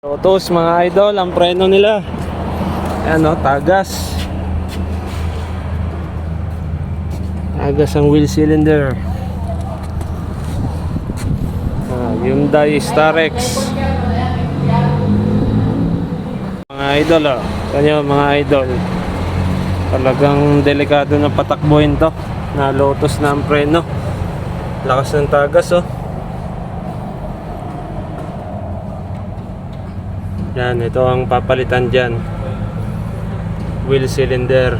Lotus mga idol, ang preno nila. Ayan o, tagas. Tagas ang wheel cylinder. Ah, Hyundai Starex. Mga idol o. Kanya mga idol. Talagang delikado na patakbuhin to. Na Lotus na ang preno. Lakas ng tagas oh. Yan, ito ang papalitan dyan. Wheel cylinder.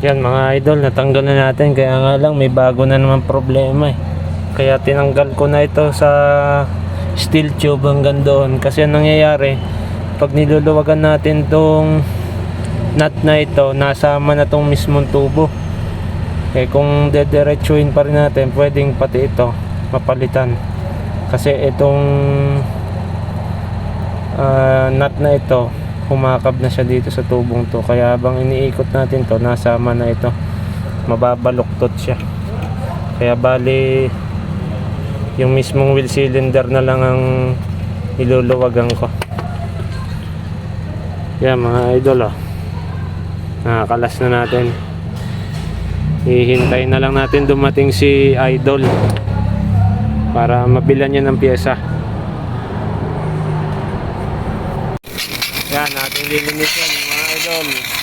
Yan mga idol, natanggal na natin. Kaya nga lang, may bago na naman problema eh. Kaya tinanggal ko na ito sa steel tube hanggang doon. Kasi ang nangyayari, pag niluluwagan natin tong nut na ito, nasama na tong mismong tubo. Eh kung dediretsuin pa rin natin, pwedeng pati ito mapalitan. Kasi itong ah, nut na ito. Humakab na siya dito sa tubong to. Kaya habang iniikot natin to nasama na ito. Mababaluktot siya. Kaya bali yung mismong wheel cylinder na lang ang niluluwagan ko. Yan mga idol oh. nakakalas na natin. Hihintay na lang natin dumating si idol para mabilan niya ng pyesa Yan, ating lilinisin mga idol.